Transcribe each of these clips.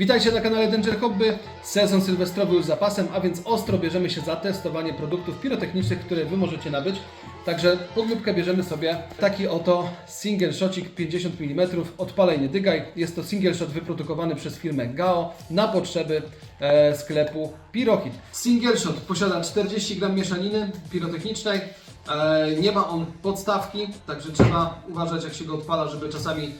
Witajcie na kanale Danger Hobby. Sezon sylwestrowy już za pasem, a więc ostro bierzemy się za testowanie produktów pirotechnicznych, które Wy możecie nabyć. Także pod lupkę bierzemy sobie taki oto single shotcik 50 mm odpalej nie dygaj. Jest to single shot wyprodukowany przez firmę GAO na potrzeby e, sklepu Pirohit. Single shot posiada 40 gram mieszaniny pirotechnicznej. E, nie ma on podstawki, także trzeba uważać jak się go odpala, żeby czasami e,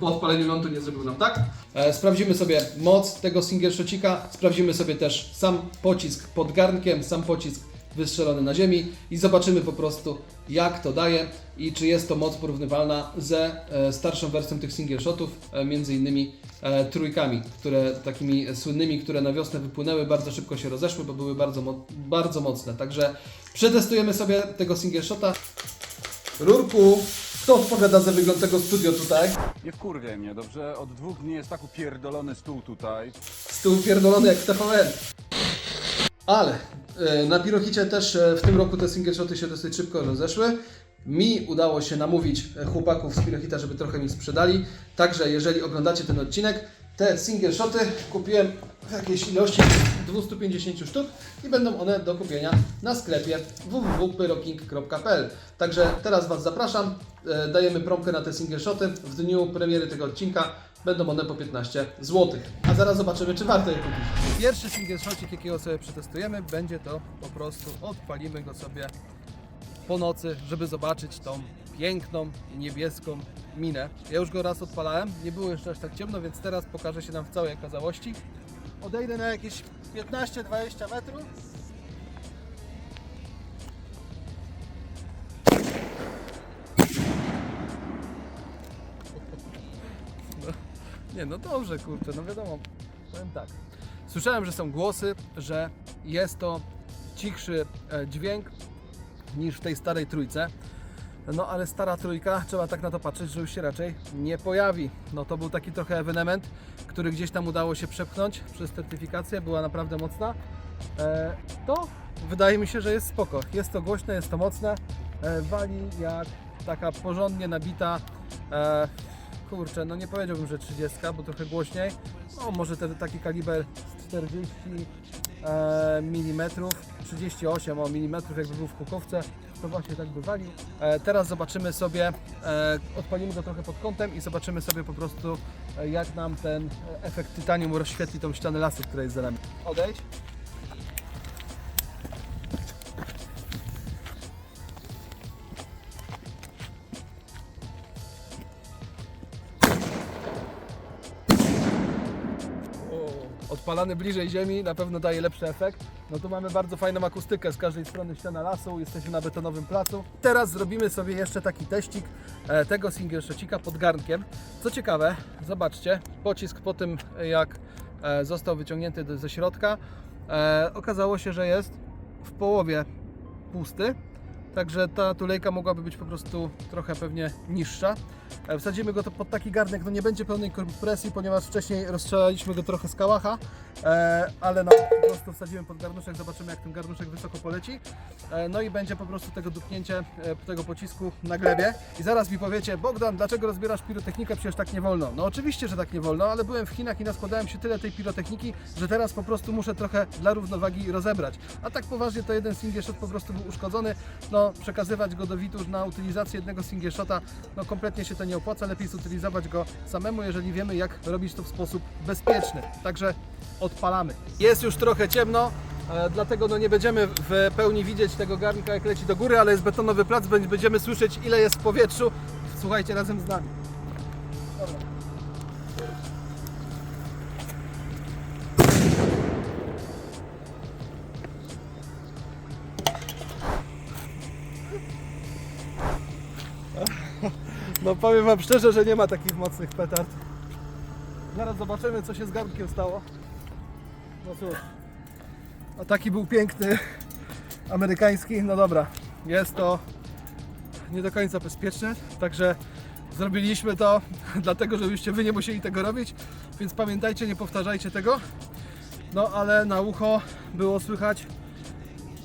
po odpaleniu lądu nie zrobił nam tak. E, sprawdzimy sobie moc tego single shotcika, sprawdzimy sobie też sam pocisk pod garnkiem, sam pocisk wystrzelony na ziemi i zobaczymy po prostu jak to daje i czy jest to moc porównywalna ze e, starszą wersją tych single shotów, e, między innymi e, trójkami, które takimi słynnymi, które na wiosnę wypłynęły, bardzo szybko się rozeszły, bo były bardzo, mo- bardzo mocne. Także przetestujemy sobie tego single shota. Rurku, kto odpowiada za wygląd tego studio tutaj? Nie wkurwiaj mnie, dobrze? Od dwóch dni jest tak upierdolony stół tutaj. Stół pierdolony jak w TVN. Ale e, na Pirochicie też e, w tym roku te single shoty się dosyć szybko rozeszły. Mi udało się namówić e, chłopaków z Pirochita, żeby trochę mi sprzedali. Także jeżeli oglądacie ten odcinek, te single shoty kupiłem w jakiejś ilości 250 sztuk i będą one do kupienia na sklepie www.pyroking.pl. Także teraz Was zapraszam, dajemy promkę na te single shoty. W dniu premiery tego odcinka będą one po 15 zł. A zaraz zobaczymy, czy warto je kupić. Pierwszy single shotик, jakiego sobie przetestujemy, będzie to po prostu odpalimy go sobie po nocy, żeby zobaczyć tą piękną, niebieską minę. Ja już go raz odpalałem, nie było jeszcze aż tak ciemno, więc teraz pokaże się nam w całej okazałości. Odejdę na jakieś 15-20 metrów. Nie, no dobrze, kurczę, no wiadomo, powiem tak. Słyszałem, że są głosy, że jest to cichszy e, dźwięk niż w tej starej trójce. No ale stara trójka, trzeba tak na to patrzeć, że już się raczej nie pojawi. No to był taki trochę ewenement, który gdzieś tam udało się przepchnąć przez certyfikację, była naprawdę mocna. E, to wydaje mi się, że jest spoko. Jest to głośne, jest to mocne, e, wali jak taka porządnie nabita. Kurczę, no nie powiedziałbym, że 30, bo trochę głośniej. No może ten taki kaliber 40 e, mm, 38 o, mm, jakby był w kółkowce, to właśnie tak by walił. E, teraz zobaczymy sobie, e, odpalimy go trochę pod kątem i zobaczymy sobie po prostu e, jak nam ten efekt tytanium rozświetli tą ścianę lasu, która jest za nami. Odejdź. Odpalany bliżej ziemi na pewno daje lepszy efekt. No tu mamy bardzo fajną akustykę z każdej strony ściana lasu, jesteśmy na betonowym placu. Teraz zrobimy sobie jeszcze taki teścik e, tego single shotcika pod garnkiem. Co ciekawe, zobaczcie, pocisk po tym jak e, został wyciągnięty ze środka, e, okazało się, że jest w połowie pusty. Także ta tulejka mogłaby być po prostu trochę pewnie niższa. E, Wsadzimy go to pod taki garnek, no nie będzie pełnej kompresji, ponieważ wcześniej rozstrzelaliśmy go trochę z kałacha, e, ale no po prostu wsadzimy pod garnuszek, zobaczymy jak ten garnuszek wysoko poleci. E, No i będzie po prostu tego dupnięcie tego pocisku na glebie. I zaraz mi powiecie, Bogdan, dlaczego rozbierasz pirotechnikę? Przecież tak nie wolno. No oczywiście, że tak nie wolno, ale byłem w Chinach i naskładałem się tyle tej pirotechniki, że teraz po prostu muszę trochę dla równowagi rozebrać. A tak poważnie to jeden single shot po prostu był uszkodzony. No przekazywać go do witu na utylizację jednego single shota, no kompletnie się to nie opłaca. Lepiej zutylizować go samemu, jeżeli wiemy jak robić to w sposób bezpieczny. Także odpalamy. Jest już trochę ciemno. E, Dlatego no nie będziemy w pełni widzieć tego garnka jak leci do góry, ale jest betonowy plac, będzie- będziemy słyszeć ile jest w powietrzu. Słuchajcie razem z nami. Dobra. No powiem Wam szczerze, że nie ma takich mocnych petard. Zaraz zobaczymy co się z garnkiem stało. No cóż. A taki był piękny amerykański. No dobra, jest to nie do końca bezpieczne, także zrobiliśmy to dlatego, żebyście Wy nie musieli tego robić, więc pamiętajcie, nie powtarzajcie tego. No ale na ucho było słychać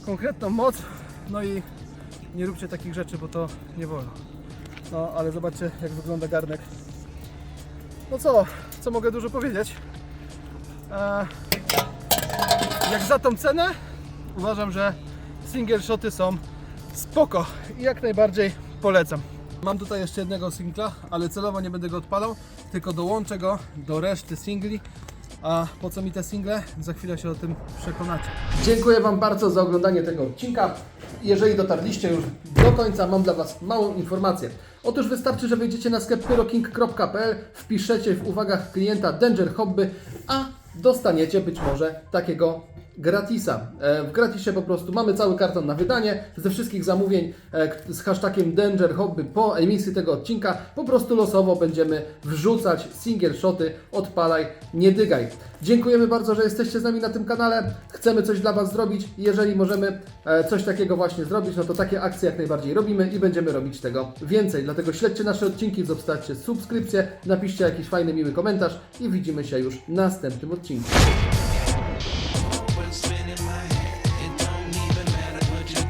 konkretną moc, no i nie róbcie takich rzeczy, bo to nie wolno. No ale zobaczcie jak wygląda garnek. No co, co mogę dużo powiedzieć? E, jak za tą cenę, uważam, że single shoty są spoko i jak najbardziej polecam. Mam tutaj jeszcze jednego singla, ale celowo nie będę go odpalał, tylko dołączę go do reszty singli. A po co mi te single? Za chwilę się o tym przekonacie. Dziękuję Wam bardzo za oglądanie tego odcinka. Jeżeli dotarliście już końca, mam dla Was małą informację. Otóż wystarczy, że wejdziecie na sklep pyroking.pl, wpiszecie w uwagach klienta Danger Hobby, a dostaniecie być może takiego gratisa. E, W gratisie po prostu mamy cały karton na wydanie ze wszystkich zamówień e, z hashtagiem Danger Hobby po emisji tego odcinka. Po prostu losowo będziemy wrzucać single shoty odpalaj, nie dygaj. Dziękujemy bardzo, że jesteście z nami na tym kanale. Chcemy coś dla Was zrobić. Jeżeli możemy e, coś takiego właśnie zrobić, no to takie akcje jak najbardziej robimy i będziemy robić tego więcej. Dlatego śledźcie nasze odcinki, zostawcie subskrypcję, napiszcie jakiś fajny, miły komentarz i widzimy się już w następnym odcinku.